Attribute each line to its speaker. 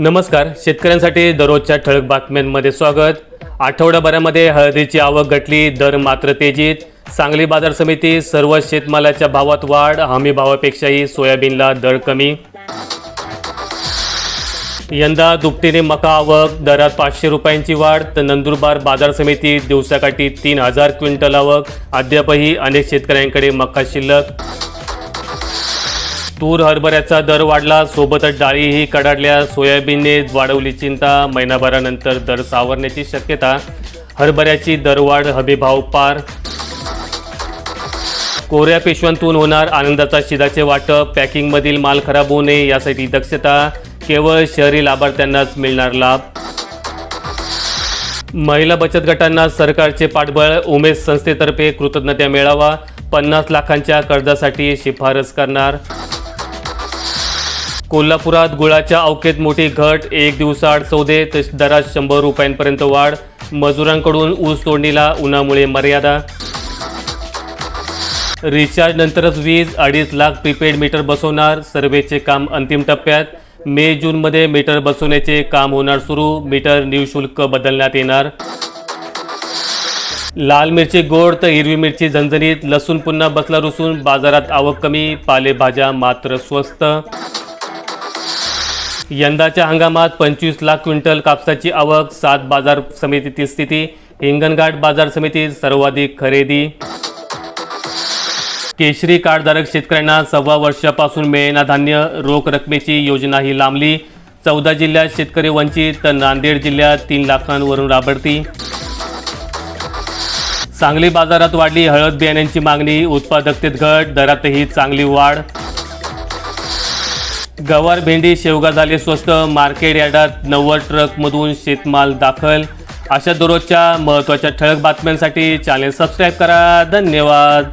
Speaker 1: नमस्कार. शेतकऱ्यांसाठी दररोजच्या ठळक बातम्यांमध्ये स्वागत. आठवड्याभरामध्ये हळदीची आवक घटली दर मात्र तेजीत. सांगली बाजार समिती सर्व शेतमालाच्या भावात वाढ हमी भावापेक्षाही सोयाबीनला दर कमी. यंदा दुपटीने मका आवक दरात पाचशे रुपयांची वाढ तर नंदुरबार बाजार समिती दिवसाकाठी तीन हजार क्विंटल आवक. अद्यापही अनेक शेतकऱ्यांकडे मका शिल्लक. तूर हरभऱ्याचा दर वाढला. सोबतच डाळीही कडाडल्या. सोयाबीनने वाढवली चिंता. महिनाभरानंतर दर सावरण्याची शक्यता. हरभऱ्याची दरवाढ हमीभाव पार. कोऱ्या पिशव्यांतून होणार आनंदाचा शिधाचे वाटप. पॅकिंगमधील माल खराब होऊ नये यासाठी दक्षता. केवळ शहरी लाभार्थ्यांनाच मिळणार लाभ. महिला बचत गटांना सरकारचे पाठबळ. उमेश संस्थेतर्फे कृतज्ञता मिळावा. पन्नास लाखांच्या कर्जासाठी शिफारस करणार. कोल्हापुरात गुळाच्या अवकेत मोठी घट एक दिवसाआड सौदे तर दरात शंभर रुपयांपर्यंत वाढ मजुरांकडून ऊस तोडणीला उन्हामुळे मर्यादा. रिचार्ज नंतरच वीज अडीच लाख प्रीपेड मीटर बसवणार सर्वेचे काम अंतिम टप्प्यात. मे जूनमध्ये मीटर बसवण्याचे काम होणार सुरू मीटर निशुल्क बदलण्यात येणार. लाल मिरची गोड तर हिरवी मिरची झणझणीत लसूण पुन्हा बसला रुसून बाजारात आवक कमी पालेभाज्या मात्र स्वस्त. यंदाच्या हंगामात पंचवीस लाख क्विंटल कापसाची आवक सात बाजार समितीतील स्थिती हिंगणघाट बाजार समितीत सर्वाधिक खरेदी. केशरी कार्डधारक शेतकऱ्यांना सव्वा वर्षापासून मिळेना धान्य रोख रकमेची योजनाही लांबली. चौदा जिल्ह्यात शेतकरी वंचित तर नांदेड जिल्ह्यात तीन लाखांवरून राबडती सांगली बाजारात वाढली हळद बियाण्यांची मागणी उत्पादकतेत घट दरातही चांगली वाढ. गवार भेंडी शेवगा झाले स्वस्त मार्केट यार्डात नव्वद ट्रकमधून शेतमाल दाखल. अशा दररोजच्या महत्त्वाच्या ठळक बातम्यांसाठी चॅनेल सबस्क्राईब करा. धन्यवाद.